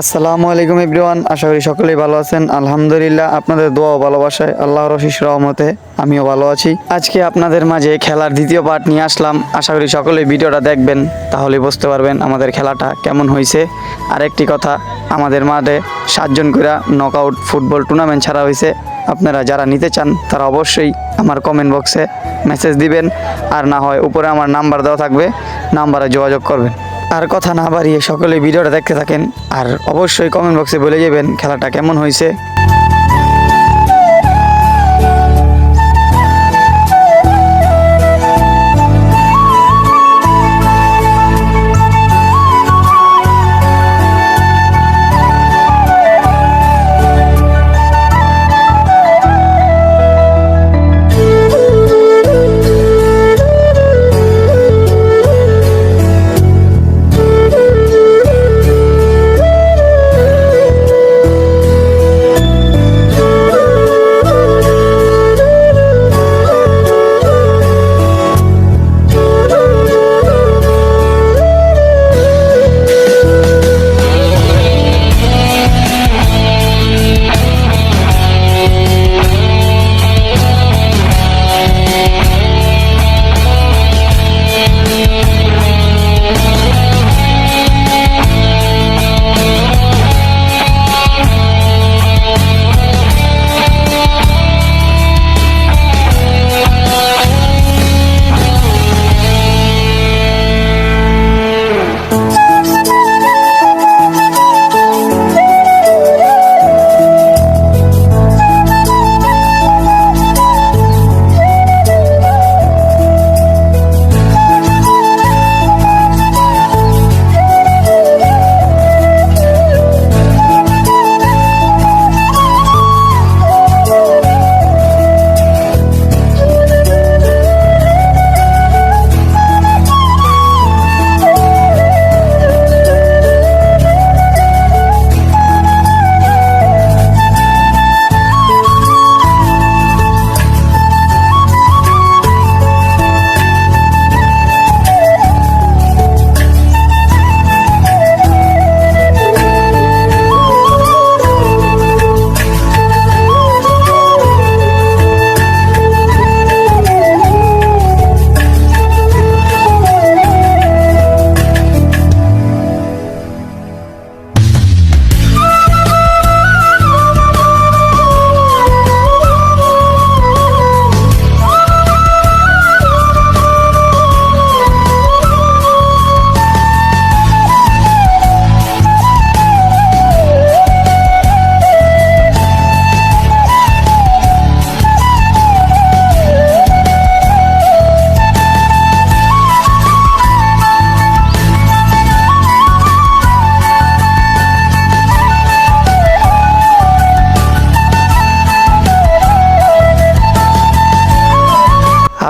আসসালামু আলাইকুম এভরিওয়ান, আশা করি সকলেই ভালো আছেন। আলহামদুলিল্লাহ, আপনাদের দোয়া ভালোবাসায়, আল্লাহর রশিস রহমতে আমিও ভালো আছি। আজকে আপনাদের মাঝে খেলার দ্বিতীয় পার্ট নিয়ে আসলাম। আশা করি সকলেই ভিডিওটা দেখবেন তাহলে বুঝতে পারবেন আমাদের খেলাটা কেমন হয়েছে। আর একটি কথা, আমাদের মাঠে সাতজন করে নক আউট ফুটবল টুর্নামেন্ট ছাড়া হয়েছে। আপনারা যারা নিতে চান, তারা অবশ্যই আমার কমেন্ট বক্সে মেসেজ দিবেন। আর না হয় উপরে আমার নাম্বার দেওয়া থাকবে নাম্বারে যোগাযোগ করবেন। আর কথা না বাড়িয়ে সকলে ভিডিওটা দেখতে থাকেন। আর অবশ্যই কমেন্ট বক্সে বলে যাবেন খেলাটা কেমন হয়েছে।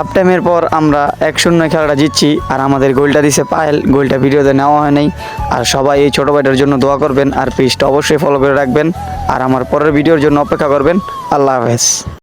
হাফ টাইমের পর আমরা এক শূন্য খেলাটা জিতছি আর আমাদের গোলটা দিছে পায়েল। গোলটা ভিডিওতে নেওয়া হয় নাই। আর সবাই এই ছোটো ভাইটার জন্য দোয়া করবেন আর পেজটা অবশ্যই ফলো করে রাখবেন। আর আমার পরের ভিডিওর জন্য অপেক্ষা করবেন। আল্লাহ হাফেজ।